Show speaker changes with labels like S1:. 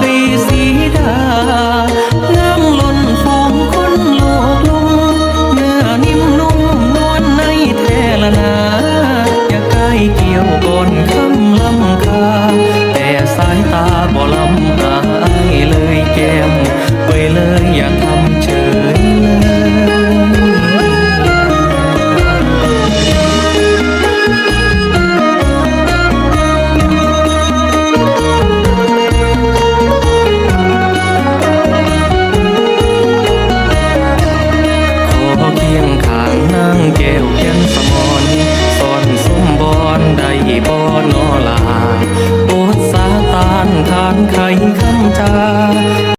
S1: ตรีสีดางามล้นฟองคนโลกลงเนื้อนิ่มนุ่มนวลในแทละนา อย่าใกล้เกี่ยวก่อนคำลำคา แต่สายตาบ่ลำ ลา